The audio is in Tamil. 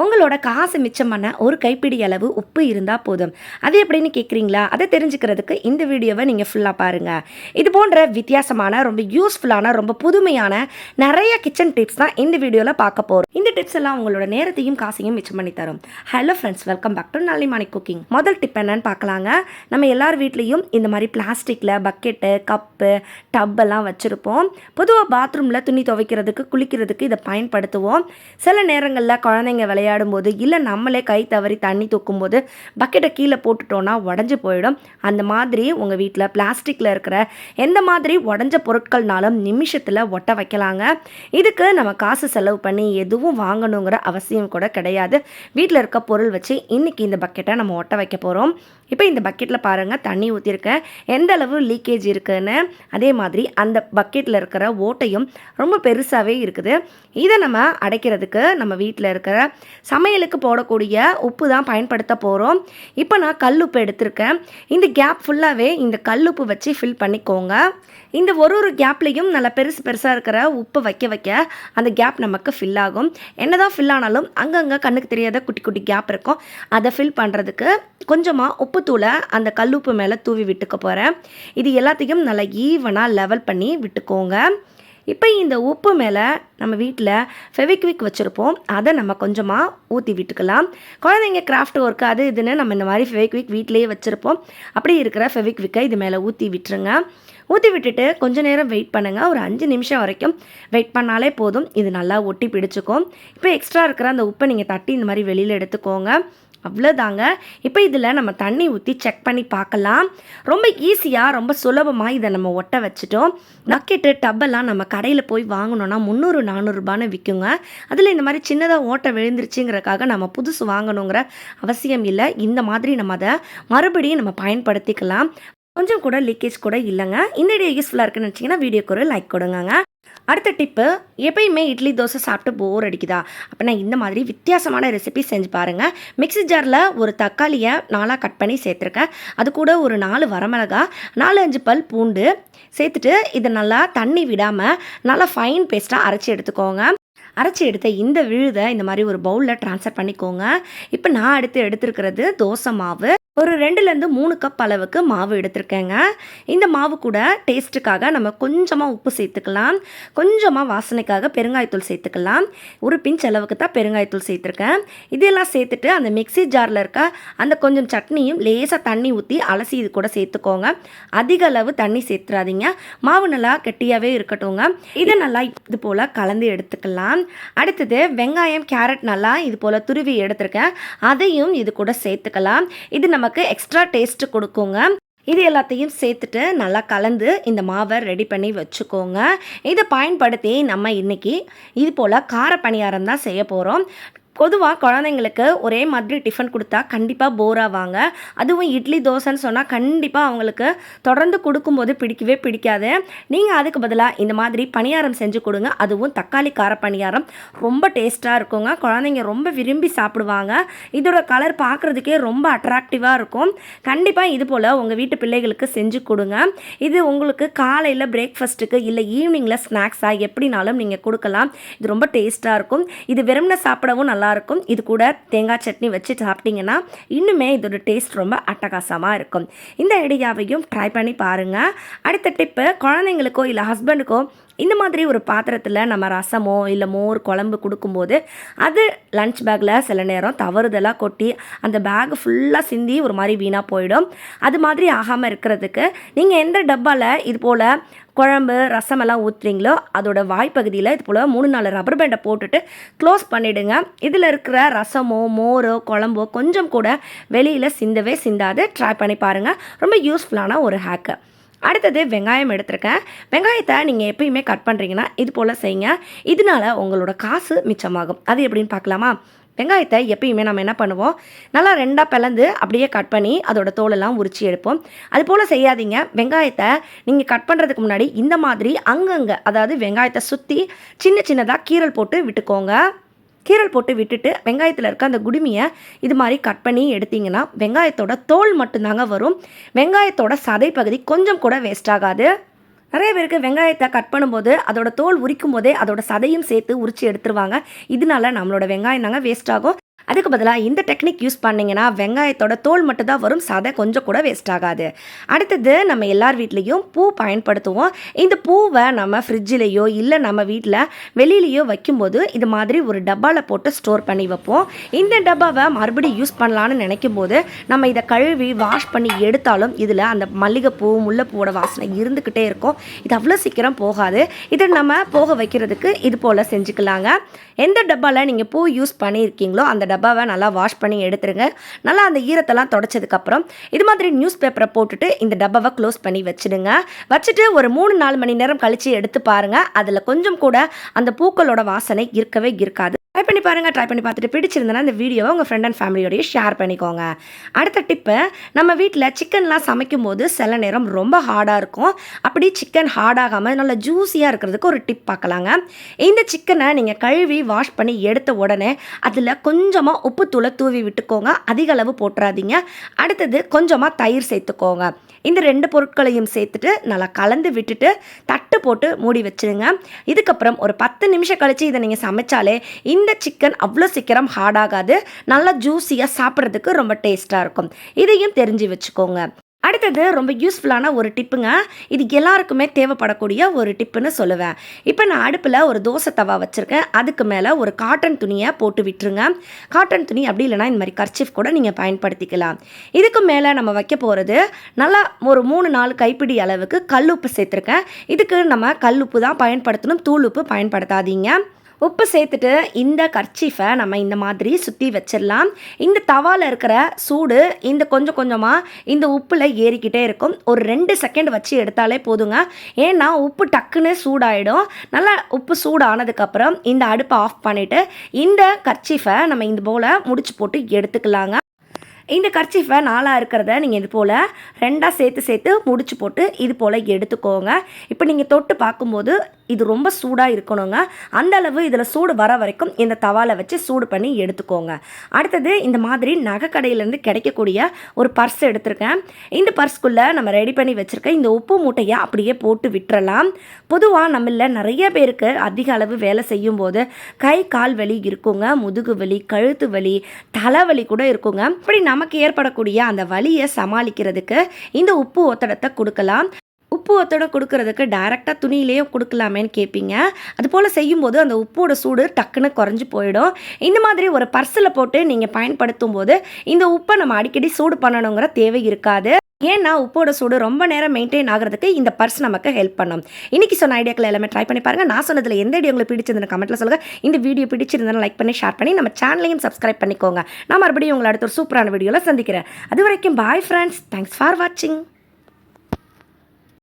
உங்களோட காசு மிச்சம் பண்ண ஒரு கைப்பிடி அளவு உப்பு இருந்தால் போதும். அது எப்படின்னு கேட்குறீங்களா அதை தெரிஞ்சுக்கிறதுக்கு இந்த வீடியோவை நீங்கள் ஃபுல்லாக பாருங்கள் இது போன்ற வித்தியாசமான ரொம்ப யூஸ்ஃபுல்லான ரொம்ப புதுமையான நிறைய கிச்சன் டிப்ஸ் தான் இந்த வீடியோவில் பார்க்க போகிறோம் இந்த டிப்ஸ் எல்லாம் உங்களோட நேரத்தையும் காசையும் மிச்சம் பண்ணி தரும். Hello friends welcome back to Nallimani cooking முதல் டிப் என்னன்னு பார்க்கலாங்க. நம்ம எல்லார் வீட்லேயும் இந்த மாதிரி பிளாஸ்டிக்கில் பக்கெட்டு கப்பு டப்பெல்லாம் வச்சுருப்போம். பொதுவாக பாத்ரூமில் துணி துவைக்கிறதுக்கு குளிக்கிறதுக்கு இதை பயன்படுத்துவோம். சில நேரங்களில் குழந்தைங்க விளையாடும் போது இல்லை நம்மளே கை தவறி தண்ணி தூக்கும்போது பக்கெட்டை கீழே போட்டுட்டோன்னா உடஞ்சி போயிடும். அந்த மாதிரி உங்கள் வீட்டில் பிளாஸ்டிக்கில் இருக்கிற எந்த மாதிரி உடஞ்ச பொருட்கள்னாலும் நிமிஷத்தில் ஒட்ட வைக்கலாங்க. இதுக்கு நம்ம காசு செலவு பண்ணி எதுவும் வாங்கணுங்கிற அவசியம் கூட கிடையாது. வீட்டில் இருக்க பொருள் வச்சு இன்றைக்கி இந்த பக்கெட்டை நம்ம ஒட்ட வைக்க போகிறோம் இப்போ இந்த பக்கெட்டில் பாருங்கள் தண்ணி ஊற்றிருக்கேன் எந்த அளவு லீக்கேஜ் இருக்குதுன்னு அதே மாதிரி அந்த பக்கெட்டில் இருக்கிற ஓட்டையும் ரொம்ப பெருசாகவே இருக்குது. இதை நம்ம அடைக்கிறதுக்கு நம்ம வீட்டில் இருக்கிற சமையலுக்கு போடக்கூடிய உப்பு தான் பயன்படுத்த போகிறோம் இப்போ நான் கல்லுப்பு எடுத்திருக்கேன். இந்த கேப் ஃபுல்லாகவே இந்த கல்லுப்பு வச்சு ஃபில் பண்ணிக்கோங்க. இந்த ஒரு ஒரு கேப்லேயும் நல்லா பெருசு பெருசாக இருக்கிற உப்பு வைக்க வைக்க அந்த கேப் நமக்கு ஃபில் ஆகும். என்னதான் ஃபில் ஆனாலும் அங்கங்கே கண்ணுக்கு தெரியாத குட்டி குட்டி கேப் இருக்கும். அதை ஃபில் பண்ணுறதுக்கு கொஞ்சமாக உப்புத்தூளை அந்த கல்லுப்பு மேலே தூவி விட்டுக்க போகிறேன் இது எல்லாத்தையும் நல்லா ஈவனாக லெவல் பண்ணி விட்டுக்கோங்க. இப்போ இந்த உப்பு மேலே நம்ம வீட்டில் ஃபெவிக்விக் வச்சுருப்போம். அதை நம்ம கொஞ்சமாக ஊற்றி விட்டுக்கலாம். குழந்தைங்க கிராஃப்ட் ஒர்க் அது இதுன்னு நம்ம இந்த மாதிரி ஃபெவிக்விக் வீட்டிலேயே வச்சுருப்போம். அப்படி இருக்கிற ஃபெவிக்விக்கை இது மேலே ஊற்றி விட்டுருங்க. ஊற்றி விட்டுட்டு கொஞ்ச நேரம் வெயிட் பண்ணுங்கள் ஒரு அஞ்சு நிமிஷம் வரைக்கும் வெயிட் பண்ணாலே போதும். இது நல்லா ஒட்டி பிடிச்சிக்கும். இப்போ எக்ஸ்ட்ரா இருக்கிற அந்த உப்பை நீங்கள் தட்டி இந்த மாதிரி வெளியில் எடுத்துக்கோங்க. அவ்வளோதாங்க இப்போ இதில் நம்ம தண்ணி ஊற்றி செக் பண்ணி பார்க்கலாம். ரொம்ப ஈஸியாக ரொம்ப சுலபமாக இதை நம்ம ஒட்ட வச்சுட்டோம். நக்கெட்டு டப்பெல்லாம் நம்ம கடையில் போய் வாங்கினோன்னா முந்நூறு நானூறுரூபான்னு விற்குங்க அதில் இந்த மாதிரி சின்னதாக ஓட்டை விழுந்துருச்சுங்கிறக்காக நம்ம புதுசு வாங்கணுங்கிற அவசியம் இல்லை. இந்த மாதிரி நம்ம அதை மறுபடியும் நம்ம பயன்படுத்திக்கலாம். கொஞ்சம் கூட லீக்கேஜ் கூட இல்லைங்க. இந்த வீடியோ யூஸ்ஃபுல்லாக இருக்குன்னு நினச்சிங்கன்னா வீடியோக்கு ஒரு லைக் கொடுங்க அடுத்த டிப்பு எப்பயுமே இட்லி தோசை சாப்பிட்டு போர் அடிக்குதா? அப்படின்னா இந்த மாதிரி வித்தியாசமான ரெசிபி செஞ்சு பாருங்கள் மிக்ஸி ஜாரில் ஒரு தக்காளியை நாலாக கட் பண்ணி சேர்த்துருக்கேன். அது கூட ஒரு நாலு வரமிளகா நாலு அஞ்சு பல் பூண்டு சேர்த்துட்டு இதை நல்லா தண்ணி விடாமல் நல்லா ஃபைன் பேஸ்ட்டாக அரைச்சி எடுத்துக்கோங்க. அரைச்சி எடுத்த இந்த விழுதை இந்த மாதிரி ஒரு பவுலில் ட்ரான்ஸ்ஃபர் பண்ணிக்கோங்க. இப்போ நான் எடுத்து எடுத்துருக்கிறது தோசை மாவு. ஒரு ரெண்டுலேருந்து மூணு கப் அளவுக்கு மாவு எடுத்திருக்கேங்க. இந்த மாவு கூட டேஸ்ட்டுக்காக நம்ம கொஞ்சமாக உப்பு சேர்த்துக்கலாம். கொஞ்சமாக வாசனைக்காக பெருங்காயத்தூள் சேர்த்துக்கலாம். ஒரு பிஞ்ச் அளவுக்கு தான் பெருங்காயத்தூள் சேர்த்துருக்கேன். இதெல்லாம் சேர்த்துட்டு அந்த மிக்ஸி ஜாரில் இருக்க அந்த கொஞ்சம் சட்னியும் லேசாக தண்ணி ஊற்றி அலசி இது கூட சேர்த்துக்கோங்க. அதிக அளவு தண்ணி சேர்த்துறாதீங்க. மாவு நல்லா கெட்டியாகவே இருக்கட்டும்ங்க. இதை நல்லா இது போல் கலந்து எடுத்துக்கலாம். அடுத்தது வெங்காயம் கேரட் நல்லா இது போல் துருவி எடுத்திருக்கேன். அதையும் இது கூட சேர்த்துக்கலாம். இது நம்ம நமக்கு எக்ஸ்ட்ரா டேஸ்ட் கொடுக்குங்க. இது எல்லாத்தையும் சேர்த்துட்டு நல்லா கலந்து இந்த மாவை ரெடி பண்ணி வச்சுக்கோங்க. இதை பயன்படுத்தி நம்ம இன்னைக்கு இது போல் கார பணியாரம் தான் செய்ய போகிறோம் பொதுவாக குழந்தைங்களுக்கு ஒரே மாதிரி டிஃபன் கொடுத்தா கண்டிப்பாக போர் ஆவாங்க அதுவும் இட்லி தோசைன்னு சொன்னால் கண்டிப்பாக அவங்களுக்கு தொடர்ந்து கொடுக்கும்போது பிடிக்கவே பிடிக்காது. நீங்கள் அதுக்கு பதிலாக இந்த மாதிரி பணியாரம் செஞ்சு கொடுங்க. அதுவும் தக்காளி கார பணியாரம் ரொம்ப டேஸ்ட்டாக இருக்குங்க. குழந்தைங்க ரொம்ப விரும்பி சாப்பிடுவாங்க. இதோட கலர் பார்க்குறதுக்கே ரொம்ப அட்ராக்டிவாக இருக்கும். கண்டிப்பாக இது போல் உங்கள் வீட்டு பிள்ளைகளுக்கு செஞ்சு கொடுங்க. இது உங்களுக்கு காலையில் பிரேக்ஃபாஸ்ட்டுக்கு இல்லை ஈவினிங்கில் ஸ்நாக்ஸாக எப்படினாலும் நீங்கள் கொடுக்கலாம். இது ரொம்ப டேஸ்ட்டாக இருக்கும். இது வெறும்ன சாப்பிடவும் நல்லா இருக்கும் இது கூட தேங்காய் சட்னி வச்சு சாப்பிட்டீங்கன்னா இன்னுமே இதோட டேஸ்ட் ரொம்ப அட்டகாசமாக இருக்கும். இந்த ஐடியாவையும் ட்ரை பண்ணி பாருங்கள் அடுத்த டிப்பு குழந்தைங்களுக்கோ இல்லை ஹஸ்பண்டுக்கோ இந்த மாதிரி ஒரு பாத்திரத்தில் நம்ம ரசமோ இல்லை மோர் குழம்பு கொடுக்கும்போது அது லஞ்ச் பேக்கில் சில நேரம் தவறுதலாக கொட்டி அந்த பேக் ஃபுல்லாக சிந்தி ஒரு மாதிரி வீணாக போயிடும். அது மாதிரி ஆகாமல் இருக்கிறதுக்கு நீங்கள் எந்த டப்பாவில் இது போல் குழம்பு ரசமெல்லாம் ஊற்றுறீங்களோ அதோட வாய்ப்பகுதியில் இது போல் மூணு நாலு ரப்பர் பேண்டை போட்டுட்டு க்ளோஸ் பண்ணிவிடுங்க இதில் இருக்கிற ரசமோ மோரோ குழம்போ கொஞ்சம் கூட வெளியில் சிந்தவே சிந்தாது. ட்ரை பண்ணி பாருங்கள் ரொம்ப யூஸ்ஃபுல்லான ஒரு ஹேக்கு அடுத்தது வெங்காயம் எடுத்திருக்கேன். வெங்காயத்தை நீங்கள் எப்பயுமே கட் பண்ணுறீங்கன்னா இது போல் செய்யுங்க. இதனால உங்களோட காசு மிச்சமாகும். அது எப்படின்னு பார்க்கலாமா? வெங்காயத்தை எப்பயுமே நம்ம என்ன பண்ணுவோம்? நல்லா ரெண்டாக பிளந்து அப்படியே கட் பண்ணி அதோட தோலெல்லாம் உரிச்சி எடுப்போம். அது போல் செய்யாதீங்க. வெங்காயத்தை நீங்கள் கட் பண்ணுறதுக்கு முன்னாடி இந்த மாதிரி அங்கங்கே அதாவது வெங்காயத்தை சுற்றி சின்ன சின்னதாக கீரல் போட்டு விட்டுக்கோங்க. கீரல் போட்டு விட்டுட்டு வெங்காயத்தில் இருக்க அந்த குடுமியை இது மாதிரி கட் பண்ணி எடுத்தீங்கன்னா வெங்காயத்தோட தோல் மட்டும்தாங்க வரும். வெங்காயத்தோட சதை பகுதி கொஞ்சம் கூட வேஸ்ட் ஆகாது. நிறைய பேருக்கு வெங்காயத்தை கட் பண்ணும்போது அதோட தோல் உரிக்கும் போதே அதோட சதையும் சேர்த்து உரிச்சு எடுத்துருவாங்க. இதனால நம்மளோட வெங்காயம் தாங்க வேஸ்ட் ஆகும். அதுக்கு பதிலாக இந்த டெக்னிக் யூஸ் பண்ணிங்கன்னா வெங்காயத்தோட தோல் மட்டும் தான் வரும் சதை கொஞ்சம் கூட வேஸ்ட் ஆகாது. அடுத்தது நம்ம எல்லார் வீட்லேயும் பூ பயன்படுத்துவோம். இந்த பூவை நம்ம ஃப்ரிட்ஜிலேயோ இல்லை நம்ம வீட்டில் வெளியிலேயோ வைக்கும்போது இது மாதிரி ஒரு டப்பாவில் போட்டு ஸ்டோர் பண்ணி வைப்போம். இந்த டப்பாவை மறுபடியும் யூஸ் பண்ணலான்னு நினைக்கும் போது நம்ம இதை கழுவி வாஷ் பண்ணி எடுத்தாலும் இதில் அந்த மல்லிகைப்பூ முல்லைப்பூவோட வாசனை இருந்துக்கிட்டே இருக்கும். இது அவ்வளோ சீக்கிரம் போகாது. இதை நம்ம போக வைக்கிறதுக்கு இது போல் செஞ்சுக்கலாங்க. எந்த டப்பாவில் நீங்கள் பூ யூஸ் பண்ணியிருக்கீங்களோ அந்த டப்பா டப்பாவை நல்லா வாஷ் பண்ணி எடுத்துருங்க. நல்லா அந்த ஈரத்தெல்லாம் தொடச்சதுக்கப்புறம் இது மாதிரி நியூஸ் பேப்பரை போட்டுட்டு இந்த டப்பாவை க்ளோஸ் பண்ணி வச்சுடுங்க. வச்சுட்டு ஒரு மூணு நாலு மணி நேரம் கழித்து எடுத்து பாருங்கள் அதில் கொஞ்சம் கூட அந்த பூக்களோட வாசனை இருக்கவே இருக்காது. ட்ரை பண்ணி பாருங்கள் ட்ரை பண்ணி பார்த்துட்டு பிடிச்சிருந்தனா இந்த வீடியோவை உங்கள் ஃப்ரெண்ட் அண்ட் ஃபேமிலியோடய ஷேர் பண்ணிக்கோங்க. அடுத்த டிப்பு நம்ம வீட்டில் சிக்கன்லாம் சமைக்கும் போது சில நேரம் ரொம்ப ஹார்டாக இருக்கும். அப்படி சிக்கன் ஹார்டாகாமல் நல்லா ஜூஸியாக இருக்கிறதுக்கு ஒரு டிப் பார்க்கலாங்க. இந்த சிக்கனை நீங்கள் கழுவி வாஷ் பண்ணி எடுத்த உடனே அதில் கொஞ்சமாக உப்புத்தூளை தூவி விட்டுக்கோங்க. அதிக அளவு போட்டுறாதீங்க. அடுத்தது கொஞ்சமாக தயிர் சேர்த்துக்கோங்க. இந்த ரெண்டு பொருட்களையும் சேர்த்துட்டு நல்லா கலந்து விட்டுட்டு தட்டு போட்டு மூடி வச்சிடுங்க இதுக்கப்புறம் ஒரு பத்து நிமிஷம் கழித்து இதை நீங்கள் சமைச்சாலே இந்த சிக்கன் அவ்வளோ சீக்கிரம் ஹார்ட் ஆகாது. நல்லா ஜூஸியாக சாப்பிட்றதுக்கு ரொம்ப டேஸ்ட்டாக இருக்கும். இதையும் தெரிஞ்சு வச்சுக்கோங்க. அடுத்தது ரொம்ப யூஸ்ஃபுல்லான ஒரு டிப்புங்க இது எல்லாருக்குமே தேவைப்படக்கூடிய ஒரு டிப்புன்னு சொல்லுவேன். இப்போ நான் அடுப்பில் ஒரு தோசை தவா வச்சுருக்கேன். அதுக்கு மேலே ஒரு காட்டன் துணியை போட்டு விட்டுருங்க. காட்டன் துணி அப்படி இல்லைனா இந்த மாதிரி கர்ச்சிஃப் கூட நீங்கள் பயன்படுத்திக்கலாம். இதுக்கு மேலே நம்ம வைக்க போகிறது நல்லா ஒரு மூணு நாலு கைப்பிடி அளவுக்கு கல்லுப்பு சேர்த்துருக்கேன். இதுக்கு நம்ம கல்லுப்பு தான் பயன்படுத்தணும். தூள் உப்பு பயன்படுத்தாதீங்க. உப்பு சேர்த்துட்டு இந்த கர்ச்சீஃபை நம்ம இந்த மாதிரி சுற்றி வச்சிடலாம். இந்த தவாவில் இருக்கிற சூடு இந்த கொஞ்சம் கொஞ்சமாக இந்த உப்பில் ஏறிக்கிட்டே இருக்கும். ஒரு ரெண்டு செகண்ட் வச்சு எடுத்தாலே போதுங்க. ஏன்னா உப்பு டக்குன்னு சூடாயிடும். நல்லா உப்பு சூடானதுக்கப்புறம் இந்த அடுப்பை ஆஃப் பண்ணிவிட்டு இந்த கர்ச்சீஃபை நம்ம இந்த போல் முடிச்சு போட்டு எடுத்துக்கலாங்க. இந்த கர்ச்சீஃபை நாளாக இருக்கிறத நீங்கள் இது போல் ரெண்டாக சேர்த்து சேர்த்து முடிச்சு போட்டு இது போல் எடுத்துக்கோங்க. இப்போ நீங்கள் தொட்டு பார்க்கும்போது இது ரொம்ப சூடாக இருக்கணுங்க. அந்த அளவு இதில் சூடு வர வரைக்கும் இந்த தவாலை வச்சு சூடு பண்ணி எடுத்துக்கோங்க. அடுத்தது இந்த மாதிரி நகைக்கடையிலேருந்து கிடைக்கக்கூடிய ஒரு பர்ஸ் எடுத்திருக்கேன். இந்த பர்ஸ்க்குள்ளே நம்ம ரெடி பண்ணி வச்சுருக்க இந்த உப்பு மூட்டையை அப்படியே போட்டு விட்டுறலாம். பொதுவாக நம்மள நிறைய பேருக்கு அதிக அளவு வேலை செய்யும் போது கை கால் வலி இருக்குங்க. முதுகு வலி கழுத்து வலி தலைவலி கூட இருக்குங்க. இப்படி நமக்கு ஏற்படக்கூடிய அந்த வலியை சமாளிக்கிறதுக்கு இந்த உப்பு ஒத்தடத்தை கொடுக்கலாம். உப்பு ஒத்தடம் கொடுக்கறதுக்கு டைரெக்டாக துணியிலேயே கொடுக்கலாமேன்னு கேட்பீங்க அது போல் செய்யும்போது அந்த உப்போட சூடு டக்குன்னு குறைஞ்சி போயிடும். இந்த மாதிரி ஒரு பர்ஸில் போட்டு நீங்கள் பயன்படுத்தும் போது இந்த உப்பை நம்ம அடிக்கடி சூடு பண்ணணுங்கிற தேவை இருக்காது. ஏன்னா உப்போட சூடு ரொம்ப நேரம் மெயின்டைன் ஆகிறதுக்கு இந்த பர்ஸ் நமக்கு ஹெல்ப் பண்ணும். இன்னைக்கு சொன்ன ஐடியாக்கள் எல்லாமே ட்ரை பண்ணி பாருங்கள் நான் சொன்னதில் எந்த ஐடியா உங்களுக்கு பிடிச்சிருந்தா கமெண்ட்ல சொல்லுங்கள் இந்த வீடியோ பிடிச்சிருந்தா லைக் பண்ணி ஷேர் பண்ணி நம்ம சேனலையும் சப்ஸ்கிரைப் பண்ணிக்கோங்க. நான் மறுபடியும் உங்களை அடுத்த ஒரு சூப்பரான வீடியோவில் சந்திக்கிறேன். அது வரைக்கும் பாய் ஃப்ரெண்ட்ஸ் தேங்க்ஸ் ஃபார் வாட்சிங்